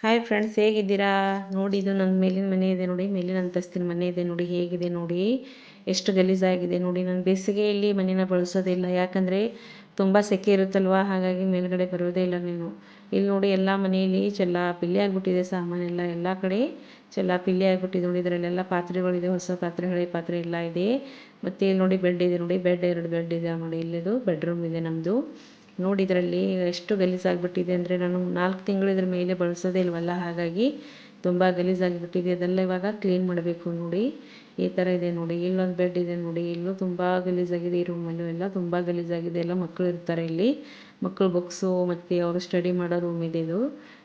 Hi friends ಹೇಗಿದ್ದೀರಾ? ನೋಡಿ, ಇದು ನನ್ನ ಮೇಲಿನ ಮನೆ ಇದೆ ನೋಡಿ, ಮೇಲಿನ ಅಂತಸ್ತಿನ ಮನೆ ಇದೆ ನೋಡಿ, ಹೇಗಿದೆ ನೋಡಿ, ಎಷ್ಟು ಗಲೀಜಾಗಿದೆ ನೋಡಿ, ನಾನು ಬೇಸಿಗೆಯಲ್ಲಿ ಮನೇನ ಬಳಸೋದಿಲ್ಲ, ಯಾಕಂದರೆ ತುಂಬ ಸೆಕೆ ಇರುತ್ತಲ್ವ? ಹಾಗಾಗಿ ಮೇಲ್ಗಡೆ ಬರೋದೇ ಇಲ್ಲ ನೀನು. ಇಲ್ಲಿ ನೋಡಿ, ಎಲ್ಲ ಮನೆಯಲ್ಲಿ ಚೆಲ್ಲ ಪಿಲ್ಲಿ ಆಗಿಬಿಟ್ಟಿದೆ ಸಾಮಾನೆಲ್ಲ ಎಲ್ಲ ಕಡೆ ಚೆಲ್ಲ ಪಿಲ್ಲಿ ಆಗಿಬಿಟ್ಟಿದೆ ನೋಡಿ, ಇದರಲ್ಲೆಲ್ಲ ಪಾತ್ರೆಗಳಿದೆ, ಹೊಸ ಪಾತ್ರೆ, ಹಳೆ ಪಾತ್ರೆ ಎಲ್ಲ ಇದೆ. ಮತ್ತು ಇಲ್ಲಿ ನೋಡಿ ಬೆಡ್ ಇದೆ ನೋಡಿ ಬೆಡ್ ಎರಡು ಬೆಡ್ ಇದೆ ನೋಡಿ, ಇಲ್ಲಿದು ಬೆಡ್ರೂಮ್ ಇದೆ ನಮ್ಮದು ನೋಡಿ ಇದರಲ್ಲಿ ಎಷ್ಟು ಗಲೀಜಾಗಿಬಿಟ್ಟಿದೆ ಅಂದರೆ ನಾನು ನಾಲ್ಕು ತಿಂಗಳು ಇದ್ರ ಮೇಲೆ ಬಳಸೋದೇ ಇಲ್ವಲ್ಲ? ಹಾಗಾಗಿ ತುಂಬ ಗಲೀಜಾಗಿಬಿಟ್ಟಿದೆ. ಅದೆಲ್ಲ ಇವಾಗ ಕ್ಲೀನ್ ಮಾಡಬೇಕು ನೋಡಿ. ಈ ಥರ ಇದೆ ನೋಡಿ. ಇಲ್ಲೊಂದು ಬೆಡ್ ಇದೆ ನೋಡಿ. ಇಲ್ಲೂ ತುಂಬ ಗಲೀಜಾಗಿದೆ ಈ ರೂಮಲ್ಲೂ ಎಲ್ಲ ತುಂಬ ಗಲೀಜಾಗಿದೆ. ಎಲ್ಲ ಮಕ್ಕಳು ಇರ್ತಾರೆ ಇಲ್ಲಿ. ಮಕ್ಕಳು ಬುಕ್ಸು ಮತ್ತು ಅವರು ಸ್ಟಡಿ ಮಾಡೋ ರೂಮ್ ಇದೆ ಇದು.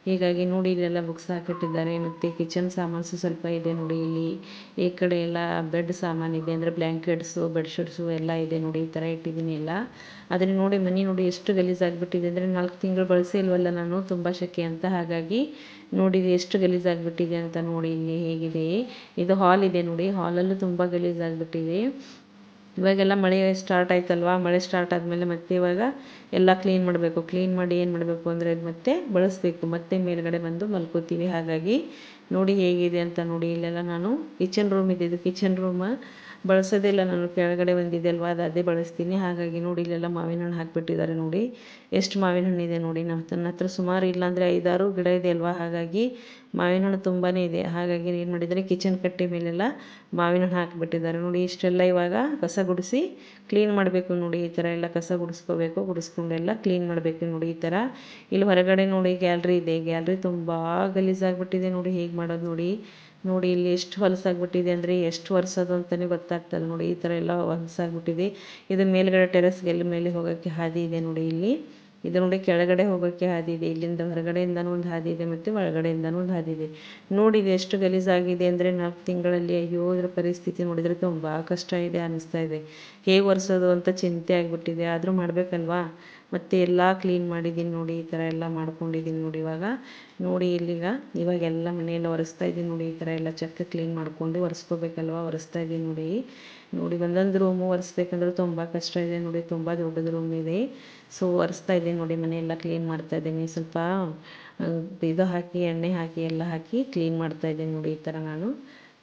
ಹೀಗಾಗಿ ನೋಡಿ ಇಲ್ಲೆಲ್ಲ ಬುಕ್ಸ್ ಹಾಕಿಟ್ಟಿದ್ದಾರೆ ಮತ್ತು ಕಿಚನ್ ಸಾಮಾನ್ಸು ಸ್ವಲ್ಪ ಇದೆ ನೋಡಿ ಇಲ್ಲಿ. ಈ ಕಡೆ ಎಲ್ಲ ಬೆಡ್ ಸಾಮಾನು ಇದೆ ಅಂದರೆ ಬ್ಲ್ಯಾಂಕೆಟ್ಸು ಬೆಡ್ಶೀಟ್ಸು ಎಲ್ಲ ಇದೆ ನೋಡಿ ಈ ಥರ ಇಟ್ಟಿದ್ದೀನಿ ಎಲ್ಲ. ಅದನ್ನು ನೋಡಿ ಮನೆ ನೋಡಿ ಎಷ್ಟು ಗಲೀಜಾಗಿಬಿಟ್ಟಿದೆ ಅಂದರೆ ನಾಲ್ಕು ತಿಂಗಳು ಬಳಸೇ ಇಲ್ವಲ್ಲ ನಾನು, ತುಂಬ ಶೆಕೆ ಅಂತ. ಹಾಗಾಗಿ ನೋಡಿ ಎಷ್ಟು ಗಲೀಜಾಗಿಬಿಟ್ಟಿದೆ ಅಂತ ನೋಡಿ ಇಲ್ಲಿ ಹೇಗಿದೆ. ಇದು ಹಾಲ್ ಇದೆ ನೋಡಿ ಹಾಲಲ್ಲೂ ತುಂಬ ಗಲೀಜಾಗಿಬಿಟ್ಟಿದೆ. ಇವಾಗೆಲ್ಲ ಮಳೆ ಸ್ಟಾರ್ಟ್ ಆಯ್ತಲ್ವಾ? ಮಳೆ ಸ್ಟಾರ್ಟ್ ಆದಮೇಲೆ ಮತ್ತೆ ಇವಾಗ ಎಲ್ಲ ಕ್ಲೀನ್ ಮಾಡಬೇಕು. ಕ್ಲೀನ್ ಮಾಡಿ ಏನು ಮಾಡಬೇಕು ಅಂದರೆ ಮತ್ತೆ ಬಳಸಬೇಕು. ಮತ್ತೆ ಮೇಲುಗಡೆ ಬಂದು ಮಲ್ಕೋತೀವಿ. ಹಾಗಾಗಿ ನೋಡಿ ಹೇಗಿದೆ ಅಂತ ನೋಡಿ. ಇಲ್ಲೆಲ್ಲ ನಾನು ಕಿಚನ್ ರೂಮ್ ಇದೆ. ಇದು ಕಿಚನ್ ರೂಮ ಬಳಸೋದೇ ಇಲ್ಲ. ನಾನು ಕೆಳಗಡೆ ಒಂದಿದೆ ಅಲ್ವಾ? ಅದು ಅದೇ ಬಳಸ್ತೀನಿ. ಹಾಗಾಗಿ ನೋಡಿ ಇಲ್ಲೆಲ್ಲ ಮಾವಿನ ಹಣ್ಣು ಹಾಕಿಬಿಟ್ಟಿದ್ದಾರೆ ನೋಡಿ. ಎಷ್ಟು ಮಾವಿನ ಹಣ್ಣಿದೆ ನೋಡಿ. ನಮ್ಮ ತನ್ನ ಹತ್ರ ಸುಮಾರು ಇಲ್ಲಾಂದರೆ ಐದಾರು ಗಿಡ ಇದೆ ಅಲ್ವಾ? ಹಾಗಾಗಿ ಮಾವಿನ ಹಣ್ಣು ತುಂಬಾ ಇದೆ. ಹಾಗಾಗಿ ಏನು ಮಾಡಿದ್ದಾರೆ ಕಿಚನ್ ಕಟ್ಟೆ ಮೇಲೆಲ್ಲ ಮಾವಿನ ಹಣ್ಣು ಹಾಕಿಬಿಟ್ಟಿದ್ದಾರೆ. ನೋಡಿ, ಇಷ್ಟೆಲ್ಲ ಇವಾಗ ಕಸ ಗುಡಿಸಿ ಕ್ಲೀನ್ ಮಾಡಬೇಕು ನೋಡಿ. ಈ ಥರ ಎಲ್ಲ ಕಸ ಗುಡಿಸ್ಕೋಬೇಕು ಗುಡಿಸ್ಕೊಂಡೆಲ್ಲ ಕ್ಲೀನ್ ಮಾಡಬೇಕು ನೋಡಿ ಈ ಥರ ಇಲ್ಲಿ ಹೊರಗಡೆ ನೋಡಿ ಗ್ಯಾಲ್ರಿ ಇದೆ. ಗ್ಯಾಲ್ರಿ ತುಂಬ ಗಲೀಜಾಗಿಬಿಟ್ಟಿದೆ ನೋಡಿ. ಹೇಗೆ ಮಾಡೋದು ನೋಡಿ. ನೋಡಿ, ಇಲ್ಲಿ ಎಷ್ಟು ಹೊಲಸಾಗ್ಬಿಟ್ಟಿದೆ ಅಂದರೆ ಎಷ್ಟು ವರ್ಷದ್ದು ಅಂತಲೇ ಗೊತ್ತಾಗ್ತಲ್ಲ ನೋಡಿ. ಈ ಥರ ಎಲ್ಲ ಹೊಲಸಾಗ್ಬಿಟ್ಟಿದೆ. ಇದು ಮೇಲ್ಗಡೆ ಟೆರೆಸ್ಗೆ ಎಲ್ಲಿ ಮೇಲೆ ಹೋಗೋಕ್ಕೆ ಹಾದಿ ಇದೆ ನೋಡಿ ಇಲ್ಲಿ. ಇದು ನೋಡಿ ಕೆಳಗಡೆ ಹೋಗೋಕ್ಕೆ ಹಾದಿ ಇದೆ ಇಲ್ಲಿಂದ ಹೊರಗಡೆಯಿಂದನೂ ಒಂದು ಹಾದಿ ಇದೆ ಮತ್ತು ಒಳಗಡೆಯಿಂದನೂ ಒಂದು ಹಾದಿ ಇದೆ ನೋಡಿ ಇದು ಎಷ್ಟು ಗಲೀಜಾಗಿದೆ ಅಂದರೆ ನಾಲ್ಕು ತಿಂಗಳಲ್ಲಿ ಅಯ್ಯೋ, ಇದ್ರ ಪರಿಸ್ಥಿತಿ ನೋಡಿದರೆ ತುಂಬ ಕಷ್ಟ ಇದೆ ಅನ್ನಿಸ್ತಾ ಇದೆ. ಹೇಗೆ ಒರೆಸೋದು ಅಂತ ಚಿಂತೆ ಆಗಿಬಿಟ್ಟಿದೆ. ಆದರೂ ಮಾಡಬೇಕಲ್ವಾ? ಮತ್ತು ಎಲ್ಲ ಕ್ಲೀನ್ ಮಾಡಿದ್ದೀನಿ ನೋಡಿ, ಈ ಥರ ಎಲ್ಲ ಮಾಡ್ಕೊಂಡಿದ್ದೀನಿ ನೋಡಿ ಇವಾಗ. ನೋಡಿ ಇಲ್ಲಿಗ ಇವಾಗೆಲ್ಲ ಮನೆಯೆಲ್ಲ ಒರೆಸ್ತಾ ಇದ್ದೀನಿ ನೋಡಿ, ಈ ಥರ ಎಲ್ಲ ಚಕ್ಕ ಕ್ಲೀನ್ ಮಾಡಿಕೊಂಡು ಒರೆಸ್ಕೋಬೇಕಲ್ವ, ಒರೆಸ್ತಾ ಇದ್ದೀನಿ ನೋಡಿ. ನೋಡಿ ಒಂದೊಂದು ರೂಮು ಒರೆಸ್ಬೇಕಂದ್ರೆ ತುಂಬ ಕಷ್ಟ ಇದೆ ನೋಡಿ, ತುಂಬ ದೊಡ್ಡದು ರೂಮ್ ಇದೆ. ಸೊ ಒರೆಸ್ತಾ ಇದ್ದೀನಿ ನೋಡಿ, ಮನೆಯೆಲ್ಲ ಕ್ಲೀನ್ ಮಾಡ್ತಾ ಇದ್ದೀನಿ ಸ್ವಲ್ಪ ಇದು ಹಾಕಿ, ಎಣ್ಣೆ ಹಾಕಿ, ಎಲ್ಲ ಹಾಕಿ ಕ್ಲೀನ್ ಮಾಡ್ತಾ ಇದ್ದೀನಿ ನೋಡಿ, ಈ ಥರ ನಾನು.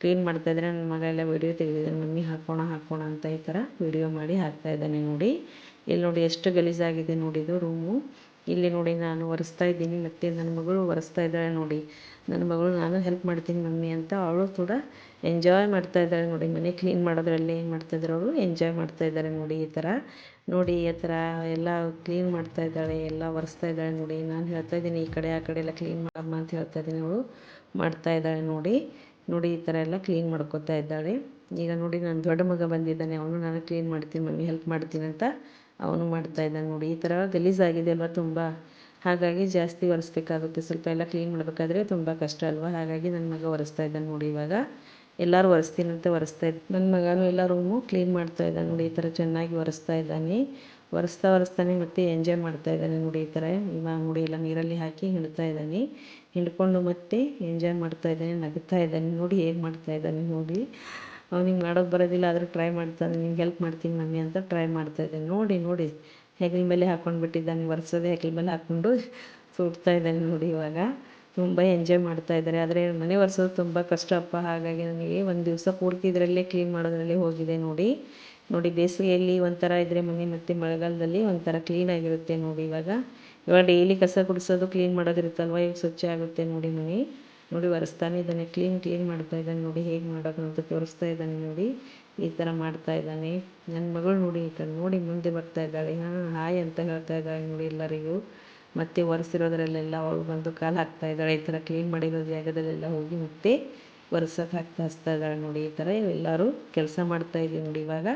ಕ್ಲೀನ್ ಮಾಡ್ತಾ ಇದ್ದರೆ ನನ್ನ ಮಗ ಎಲ್ಲ ವೀಡಿಯೋ ತೆಗೆದಿದ್ದಾನೆ ಮಮ್ಮಿ, ಹಾಕೋಣ ಹಾಕೋಣ ಅಂತ ಈ ಥರ ವೀಡಿಯೋ ಮಾಡಿ ಹಾಕ್ತಾ ಇದ್ದಾನೆ ನೋಡಿ. ಇಲ್ಲಿ ನೋಡಿ ಎಷ್ಟು ಗಲೀಜಾಗಿದೆ ನೋಡಿ ಇದು ರೂಮು ಇಲ್ಲಿ ನೋಡಿ ನಾನು ಒರೆಸ್ತಾ ಇದ್ದೀನಿ, ಮತ್ತು ನನ್ನ ಮಗಳು ಒರೆಸ್ತಾ ಇದ್ದಾಳೆ ನೋಡಿ. ನನ್ನ ಮಗಳು, ನಾನು ಹೆಲ್ಪ್ ಮಾಡ್ತೀನಿ ಮಮ್ಮಿ ಅಂತ ಅವಳು ಕೂಡ ಎಂಜಾಯ್ ಮಾಡ್ತಾ ಇದ್ದಾಳೆ ನೋಡಿ. ಮನೆ ಕ್ಲೀನ್ ಮಾಡೋದ್ರಲ್ಲಿ ಏನು ಮಾಡ್ತಾ ಇದ್ದಾರೆ ಅವಳು ಎಂಜಾಯ್ ಮಾಡ್ತಾ ಇದ್ದಾರೆ ನೋಡಿ ಈ ಥರ ನೋಡಿ ಈ ಥರ ಎಲ್ಲ ಕ್ಲೀನ್ ಮಾಡ್ತಾ ಇದ್ದಾಳೆ, ಎಲ್ಲ ಒರೆಸ್ತಾ ಇದ್ದಾಳೆ ನೋಡಿ. ನಾನು ಹೇಳ್ತಾ ಇದ್ದೀನಿ, ಈ ಕಡೆ ಆ ಕಡೆ ಎಲ್ಲ ಕ್ಲೀನ್ ಮಾಡಮ್ಮ ಅಂತ ಹೇಳ್ತಾ ಇದ್ದೀನಿ ಅವಳು. ಮಾಡ್ತಾ ಇದ್ದಾಳೆ ನೋಡಿ. ನೋಡಿ ಈ ಥರ ಎಲ್ಲ ಕ್ಲೀನ್ ಮಾಡ್ಕೋತಾ ಇದ್ದಾಳೆ. ಈಗ ನೋಡಿ, ನನ್ನ ದೊಡ್ಡ ಮಗ ಬಂದಿದ್ದಾನೆ, ಅವನು, ನಾನು ಕ್ಲೀನ್ ಮಾಡ್ತೀನಿ ಮಮ್ಮಿ ಹೆಲ್ಪ್ ಮಾಡ್ತೀನಿ ಅಂತ ಅವನು ಮಾಡ್ತಾ ಇದ್ದಾನೆ ನೋಡಿ. ಈ ಥರ ಗಲೀಜಾಗಿದೆ ಅಲ್ವ ತುಂಬ. ಹಾಗಾಗಿ ಜಾಸ್ತಿ ಒರೆಸ್ಬೇಕಾಗುತ್ತೆ. ಸ್ವಲ್ಪ ಎಲ್ಲ ಕ್ಲೀನ್ ಮಾಡಬೇಕಾದ್ರೆ ತುಂಬ ಕಷ್ಟ ಅಲ್ವ? ಹಾಗಾಗಿ ನನ್ನ ಮಗ ಒರೆಸ್ತಾ ಇದ್ದಾನೆ ನೋಡಿ ಇವಾಗ. ಎಲ್ಲರೂ ಒರೆಸ್ತೀನಿ ಅಂತ ಒರೆಸ್ತಾ ಇದ್ದ ನನ್ನ ಮಗನೂ ಎಲ್ಲ ರೂಮು ಕ್ಲೀನ್ ಮಾಡ್ತಾ ಇದ್ದಾನೆ ನೋಡಿ. ಈ ಥರ ಚೆನ್ನಾಗಿ ಒರೆಸ್ತಾ ಇದ್ದಾನೆ. ಒರೆಸ್ತಾ ಒರೆಸ್ತಾನೆ ಮತ್ತೆ ಎಂಜಾಯ್ ಮಾಡ್ತಾ ಇದ್ದಾನೆ ನೋಡಿ ಈ ಥರ. ಇವಾಗ ನೋಡಿ ಎಲ್ಲ ನೀರಲ್ಲಿ ಹಾಕಿ ಹಿಡ್ತಾ ಇದ್ದಾನೆ. ಹಿಂಡ್ಕೊಂಡು ಮತ್ತೆ ಎಂಜಾಯ್ ಮಾಡ್ತಾ ಇದ್ದಾನೆ, ನಗ್ತಾ ಇದ್ದಾನೆ ನೋಡಿ. ಹೇಗೆ ಮಾಡ್ತಾ ಇದ್ದಾನೆ ನೋಡಿ. ಅವ್ನಿಗೆ ಮಾಡೋದು ಬರೋದಿಲ್ಲ, ಆದರೂ ಟ್ರೈ ಮಾಡ್ತಾನೆ ನಿಂಗೆ ಹೆಲ್ಪ್ ಮಾಡ್ತೀನಿ ಮಮ್ಮಿ ಅಂತ ಟ್ರೈ ಮಾಡ್ತಾ ಇದ್ದಾನೆ. ನೋಡಿ ನೋಡಿ. ಹೆಗಲ ಮೇಲೆ ಹಾಕ್ಕೊಂಡು ಬಿಟ್ಟಿದ್ದಾನೆ ಒರೆಸೋದೇ ಹೆಗಲ ಮೇಲೆ ಹಾಕ್ಕೊಂಡು ಸುಡ್ತಾ ಇದ್ದಾನೆ ನೋಡಿ ಇವಾಗ. ತುಂಬ ಎಂಜಾಯ್ ಮಾಡ್ತಾ ಇದ್ದಾರೆ. ಆದರೆ ಮನೆ ಒರೆಸೋದು ತುಂಬ ಕಷ್ಟಪ್ಪ ಹಾಗಾಗಿ ನನಗೆ ಒಂದು ದಿವಸ ಪೂರ್ತಿ ಇದರಲ್ಲೇ ಕ್ಲೀನ್ ಮಾಡೋದ್ರಲ್ಲೇ ಹೋಗಿದೆ ನೋಡಿ. ನೋಡಿ, ಬೇಸಿಗೆಯಲ್ಲಿ ಒಂಥರ ಇದ್ದರೆ ಮನೆ ಮತ್ತು ಮಳೆಗಾಲದಲ್ಲಿ ಒಂಥರ ಕ್ಲೀನಾಗಿರುತ್ತೆ ನೋಡಿ ಇವಾಗ. ಇವಾಗ ಡೈಲಿ ಕಸ ಗುಡಿಸೋದು ಕ್ಲೀನ್ ಮಾಡೋದಿರುತ್ತಲ್ವ ಈಗ ಸ್ವಚ್ಛ ಆಗುತ್ತೆ ನೋಡಿ ಮನೆ ನೋಡಿ, ಒರೆಸ್ತಾನೆ ಇದ್ದಾನೆ. ಕ್ಲೀನ್ ಕ್ಲೀನ್ ಮಾಡ್ತಾ ಇದ್ದಾನೆ ನೋಡಿ, ಹೇಗೆ ಮಾಡೋದು ಅಂತ ತೋರಿಸ್ತಾ ಇದ್ದಾನೆ ನೋಡಿ. ಈ ಥರ ಮಾಡ್ತಾ ಇದ್ದಾನೆ. ನನ್ನ ಮಗಳು ನೋಡಿ, ಈ ಕಡೆ ನೋಡಿ ಮುಂದೆ ಬರ್ತಾ ಇದ್ದಾಳೆ. ಹಾಂ, ಹಾಯ್ ಅಂತ ಹೇಳ್ತಾ ಇದ್ದಾಳೆ ನೋಡಿ ಎಲ್ಲರಿಗೂ. ಮತ್ತೆ ಒರೆಸಿರೋದ್ರಲ್ಲೆಲ್ಲ ಅವಳು ಬಂದು ಕಾಲು ಹಾಕ್ತಾ ಇದ್ದಾಳೆ. ಈ ಥರ ಕ್ಲೀನ್ ಮಾಡಿರೋ ಜಾಗದಲ್ಲೆಲ್ಲ ಹೋಗಿ ಮತ್ತೆ ಒರೆಸೋಕೆ ಹಾಕ್ತಾ ಹಚ್ತಾ ಇದ್ದಾಳೆ ನೋಡಿ. ಈ ಥರ ಎಲ್ಲರೂ ಕೆಲಸ ಮಾಡ್ತಾ ಇದ್ದೀವಿ ನೋಡಿ ಇವಾಗ.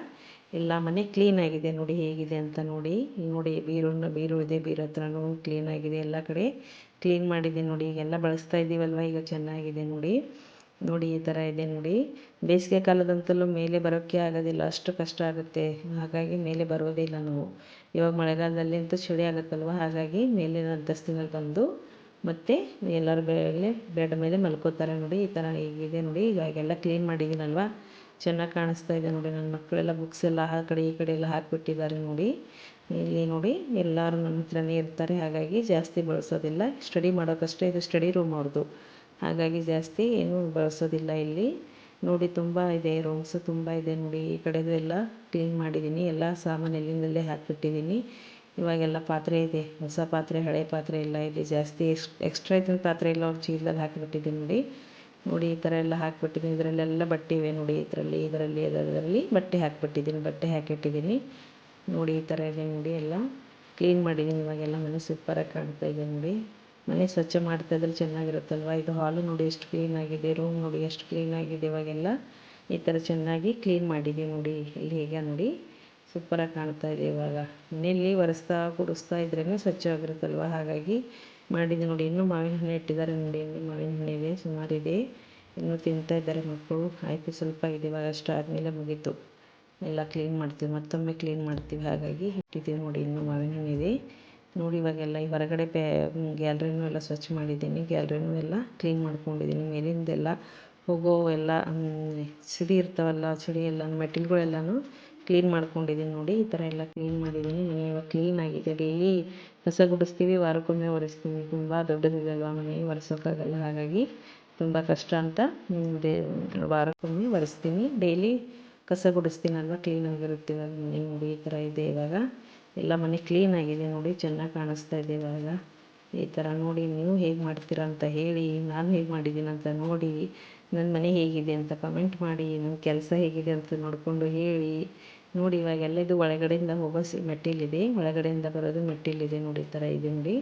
ಎಲ್ಲ ಮನೆ ಕ್ಲೀನ್ ಆಗಿದೆ ನೋಡಿ, ಹೇಗಿದೆ ಅಂತ ನೋಡಿ. ನೋಡಿ ಬೀರು ಬೀರು ಇದೆ, ಬೀರು ಹತ್ರನೂ ಕ್ಲೀನ್ ಆಗಿದೆ. ಎಲ್ಲ ಕಡೆ ಕ್ಲೀನ್ ಮಾಡಿದೆ ನೋಡಿ. ಈಗೆಲ್ಲ ಬಳಸ್ತಾ ಇದ್ದೀವಲ್ವ? ಈಗ ಚೆನ್ನಾಗಿದೆ ನೋಡಿ. ನೋಡಿ, ಈ ಥರ ಇದೆ ನೋಡಿ. ಬೇಸಿಗೆ ಕಾಲದಂತಲೂ ಮೇಲೆ ಬರೋಕ್ಕೆ ಆಗೋದಿಲ್ಲ. ಅಷ್ಟು ಕಷ್ಟ ಆಗುತ್ತೆ. ಹಾಗಾಗಿ ಮೇಲೆ ಬರೋದಿಲ್ಲ ನಾವು. ಇವಾಗ ಮಳೆಗಾಲದಲ್ಲಿ ಅಂತೂ ಚಳಿ ಆಗುತ್ತಲ್ವ? ಹಾಗಾಗಿ ಮೇಲಿನ ಅಂತಸ್ತಿನಲ್ಲಿ ಬಂದು ಮತ್ತೆ ಎಲ್ಲರ ಬೆಳೆ ಬೆಡ್ ಮೇಲೆ ಮಲ್ಕೋತಾರೆ ನೋಡಿ. ಈ ಥರ ಹೀಗಿದೆ ನೋಡಿ. ಇವಾಗೆಲ್ಲ ಕ್ಲೀನ್ ಮಾಡಿದ್ದೀನಲ್ವ? ಚೆನ್ನಾಗಿ ಕಾಣಿಸ್ತಾ ಇದೆ ನೋಡಿ ನನ್ನ ಮಕ್ಕಳೆಲ್ಲ ಬುಕ್ಸ್ ಎಲ್ಲ ಆ ಕಡೆ ಈ ಕಡೆ ಎಲ್ಲ ಹಾಕಿಬಿಟ್ಟಿದ್ದಾರೆ ನೋಡಿ. ಇಲ್ಲಿ ನೋಡಿ ಎಲ್ಲರೂ ನನ್ನ ಹತ್ರನೇ ಇರ್ತಾರೆ, ಹಾಗಾಗಿ ಜಾಸ್ತಿ ಬಳಸೋದಿಲ್ಲ. ಸ್ಟಡಿ ಮಾಡೋಕ್ಕಷ್ಟೇ ಇದು ಸ್ಟಡಿ ರೂಮ್ ಅವ್ರದ್ದು ಹಾಗಾಗಿ ಜಾಸ್ತಿ ಏನು ಬಳಸೋದಿಲ್ಲ ಇಲ್ಲಿ. ನೋಡಿ ತುಂಬ ಇದೆ ರೂಮ್ಸು ತುಂಬ ಇದೆ ನೋಡಿ. ಈ ಕಡೆದು ಎಲ್ಲ ಕ್ಲೀನ್ ಮಾಡಿದ್ದೀನಿ, ಎಲ್ಲ ಸಾಮಾನು ಎಲ್ಲಿಂದಲ್ಲೇ ಹಾಕಿಬಿಟ್ಟಿದ್ದೀನಿ. ಇವಾಗೆಲ್ಲ ಪಾತ್ರೆ ಇದೆ, ಹೊಸ ಪಾತ್ರೆ, ಹಳೆ ಪಾತ್ರೆ ಇಲ್ಲ ಇಲ್ಲಿ ಜಾಸ್ತಿ ಎಕ್ಸ್ ಎಕ್ಸ್ಟ್ರಾ ಇದ್ದ ಪಾತ್ರೆ ಎಲ್ಲ ಅವ್ರು ಚೀಲದಲ್ಲಿ ಹಾಕಿಬಿಟ್ಟಿದ್ದೀನಿ ನೋಡಿ. ನೋಡಿ, ಈ ಥರ ಎಲ್ಲ ಹಾಕಿಬಿಟ್ಟಿದ್ದೀನಿ. ಇದರಲ್ಲೆಲ್ಲ ಬಟ್ಟೆ ಇವೆ ನೋಡಿ, ಇದರಲ್ಲಿ ಇದರಲ್ಲಿ, ಅದರಲ್ಲಿ ಬಟ್ಟೆ ಹಾಕಿಬಿಟ್ಟಿದ್ದೀನಿ, ಬಟ್ಟೆ ಹಾಕಿಟ್ಟಿದ್ದೀನಿ. ನೋಡಿ, ಈ ಥರ ಇದೆ ನೋಡಿ ಎಲ್ಲ. ಕ್ಲೀನ್ ಮಾಡಿದ್ದೀನಿ ಇವಾಗೆಲ್ಲ ಮನೆ ಸೂಪರಾಗಿ ಕಾಣ್ತಾ ಇದೆ ನೋಡಿ. ಮನೆ ಸ್ವಚ್ಛ ಮಾಡ್ತಾ ಇದ್ರೆ ಚೆನ್ನಾಗಿರುತ್ತಲ್ವ? ಇದು ಹಾಲು ನೋಡಿ ಎಷ್ಟು ಕ್ಲೀನಾಗಿದೆ ರೂಮ್ ನೋಡಿ ಎಷ್ಟು ಕ್ಲೀನಾಗಿದೆ ಇವಾಗೆಲ್ಲ. ಈ ಥರ ಚೆನ್ನಾಗಿ ಕ್ಲೀನ್ ಮಾಡಿದ್ದೀವಿ ನೋಡಿ, ಇಲ್ಲಿ ಹೇಗೆ ನೋಡಿ. ಸೂಪರಾಗಿ ಕಾಣ್ತಾ ಇದೆ ಇವಾಗ. ಮನೆಯಲ್ಲಿ ಒರೆಸ್ತಾ ಗುಡಿಸ್ತಾ ಇದ್ರೇ ಸ್ವಚ್ಛವಾಗಿರುತ್ತಲ್ವ? ಹಾಗಾಗಿ ಮಾಡಿದ್ದೀನಿ ನೋಡಿ, ಇನ್ನೂ ಮಾವಿನ ಹಣ್ಣು ಇಟ್ಟಿದ್ದಾರೆ ನೋಡಿ, ಇನ್ನೂ ಮಾವಿನ ಹಣ್ಣಿದೆ ಸುಮಾರಿದೆ ಇನ್ನೂ ತಿಂತಾ ಇದ್ದಾರೆ ಮಕ್ಕಳು. ಆಯಿತು, ಸ್ವಲ್ಪ ಇದೆ, ಇವಾಗ ಅಷ್ಟು ಆದಮೇಲೆ ಮುಗೀತು. ಎಲ್ಲ ಕ್ಲೀನ್ ಮಾಡ್ತೀವಿ, ಮತ್ತೊಮ್ಮೆ ಕ್ಲೀನ್ ಮಾಡ್ತೀವಿ. ಹಾಗಾಗಿ ಇಟ್ಟಿದ್ದೀವಿ ನೋಡಿ, ಇನ್ನೂ ಮಾವಿನ ಹಣ್ಣಿದೆ ನೋಡಿ, ಇವಾಗೆಲ್ಲ ಈ ಹೊರಗಡೆ ಪೇ ಗ್ಯಾಲ್ರಿನೂ ಎಲ್ಲ ಸ್ವಚ್ಛ ಮಾಡಿದ್ದೀನಿ. ಗ್ಯಾಲ್ರಿನೂ ಎಲ್ಲ ಕ್ಲೀನ್ ಮಾಡ್ಕೊಂಡಿದ್ದೀನಿ. ಮೇಲಿಂದೆಲ್ಲ ಹೋಗೋ ಎಲ್ಲ ಸಿಡಿ ಇರ್ತಾವಲ್ಲ, ಸಿಡಿ ಎಲ್ಲ ಮೆಟ್ಟಿಲುಗಳೆಲ್ಲನೂ ಕ್ಲೀನ್ ಮಾಡ್ಕೊಂಡಿದ್ದೀನಿ ನೋಡಿ, ಈ ಥರ ಎಲ್ಲ ಕ್ಲೀನ್ ಮಾಡಿದ್ದೀನಿ ಮನೆ ಇವಾಗ ಕ್ಲೀನ್ ಆಗಿದೆ ಡೈಲಿ ಕಸ ಗುಡಿಸ್ತೀವಿ ವಾರಕ್ಕೊಮ್ಮೆ ಒರೆಸ್ತೀವಿ. ತುಂಬ ದೊಡ್ಡದಿದೆಯಲ್ವ ಮನೆ, ಒರೆಸೋಕ್ಕಾಗಲ್ಲ. ಹಾಗಾಗಿ ತುಂಬ ಕಷ್ಟ ಅಂತ ದೇ, ವಾರಕ್ಕೊಮ್ಮೆ ಒರೆಸ್ತೀನಿ. ಡೈಲಿ ಕಸ ಗುಡಿಸ್ತೀನಲ್ವ ಕ್ಲೀನಾಗಿರುತ್ತೆ ಇವಾಗ ಮನೆ ನೋಡಿ ಈ ಥರ ಇದೆ ಇವಾಗ. ಎಲ್ಲ ಮನೆ ಕ್ಲೀನಾಗಿದೆ ನೋಡಿ, ಚೆನ್ನಾಗಿ ಕಾಣಿಸ್ತಾ ಇದೆ ಇವಾಗ. ಈ ಥರ ನೋಡಿ ನೀವು ಹೇಗೆ ಮಾಡ್ತೀರ ಅಂತ ಹೇಳಿ, ನಾನು ಹೇಗೆ ಮಾಡಿದ್ದೀನಿ ಅಂತ ನೋಡಿ. ನನ್ನ ಮನೆ ಹೇಗಿದೆ ಅಂತ ಕಮೆಂಟ್ ಮಾಡಿ, ನನ್ನ ಕೆಲಸ ಹೇಗಿದೆ ಅಂತ ನೋಡಿಕೊಂಡು ಹೇಳಿ, ನೋಡಿ ಇವಾಗೆಲ್ಲ ಇದು ಒಳಗಡೆಯಿಂದ ಹೋಗೋ ಸಿ ಮೆಟ್ಟಿಲಿದೆ. ಒಳಗಡೆಯಿಂದ ಬರೋದು ಮೆಟ್ಟಿಲಿದೆ ನೋಡಿ ಈ ಥರ ಇದೆ ನೋಡಿ.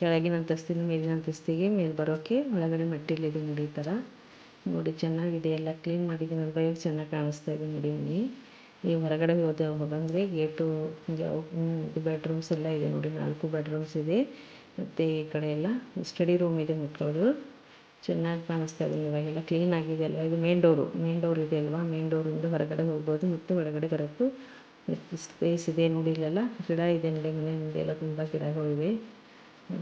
ಕೆಳಗಿನ ಅಂತಸ್ತಿನ ಮೇಲಿನ ಅಂತಸ್ತಿಗೆ ಮೇಲೆ ಬರೋಕ್ಕೆ ಒಳಗಡೆ ಮೆಟ್ಟಿಲಿದೆ ನೋಡಿ ಈ ಥರ. ನೋಡಿ ಚೆನ್ನಾಗಿದೆ, ಎಲ್ಲ ಕ್ಲೀನ್ ಮಾಡಿದ್ದೀನಿ ಅಲ್ವಾ ಎಷ್ಟು ಚೆನ್ನಾಗಿ ಕಾಣಿಸ್ತಾ ಇದೆ ನೋಡಿ ಮನೆ. ಈ ಹೊರಗಡೆ ಹೋದ ಹೋಗಂದರೆ ಗೇಟು ಬೆಡ್ರೂಮ್ಸ್ ಎಲ್ಲ ಇದೆ ನೋಡಿ, ನಾಲ್ಕು ಬೆಡ್ರೂಮ್ಸ್ ಇದೆ. ಮತ್ತು ಈ ಕಡೆ ಎಲ್ಲ ಸ್ಟಡಿ ರೂಮ್ ಇದೆ ಮಕ್ಕಳದು. ಚೆನ್ನಾಗಿ ಕಾಣಿಸ್ತಾ ಇದೆ ಇವಾಗೆಲ್ಲ ಕ್ಲೀನ್ ಆಗಿದೆ ಅಲ್ವಾ? ಇದು ಮೇನ್ ಡೋರು ಮೇನ್ ಡೋರ್ ಇದೆ ಅಲ್ವಾ? ಮೇನ್ ಡೋರಿಂದ ಹೊರಗಡೆ ಹೋಗ್ಬೋದು. ಮತ್ತು ಒಳಗಡೆ ಬರೋಕ್ಕೂ ಸ್ಪೇಸ್ ಇದೆ ನೋಡಿ ಇಲ್ಲೆಲ್ಲ. ಗಿಡ ಇದೆ ನೋಡಿ ಮನೆ ಮುಂದೆ. ಎಲ್ಲ ತುಂಬ ಗಿಡಗಳಿವೆ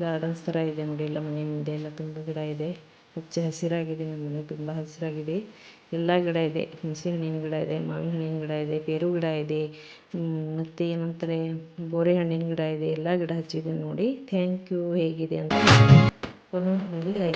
ಗಾರ್ಡನ್ಸ್ ಥರ ಇದೆ ನೋಡಿ ಎಲ್ಲ ಮನೆ ಮುಂದೆ. ಎಲ್ಲ ತುಂಬ ಗಿಡ ಇದೆ. ಹಚ್ಚ ಹಸಿರಾಗಿದೆ ನಮ್ಮ ಮನೆ. ತುಂಬ ಹಸಿರಾಗಿದೆ. ಎಲ್ಲ ಗಿಡ ಇದೆ. ಹುಣಸೆ ಹಣ್ಣಿನ ಗಿಡ ಇದೆ, ಮಾವಿನ ಹಣ್ಣಿನ ಗಿಡ ಇದೆ, ಪೇರು ಗಿಡ ಇದೆ ಮತ್ತು ಏನಂತಾರೆ, ಬೋರೆ ಹಣ್ಣಿನ ಗಿಡ ಇದೆ. ಎಲ್ಲ ಗಿಡ ಹಚ್ಚಿದ್ದೀನಿ ನೋಡಿ. ಥ್ಯಾಂಕ್ ಯು ಹೇಗಿದೆ ಅಂತ. với cái này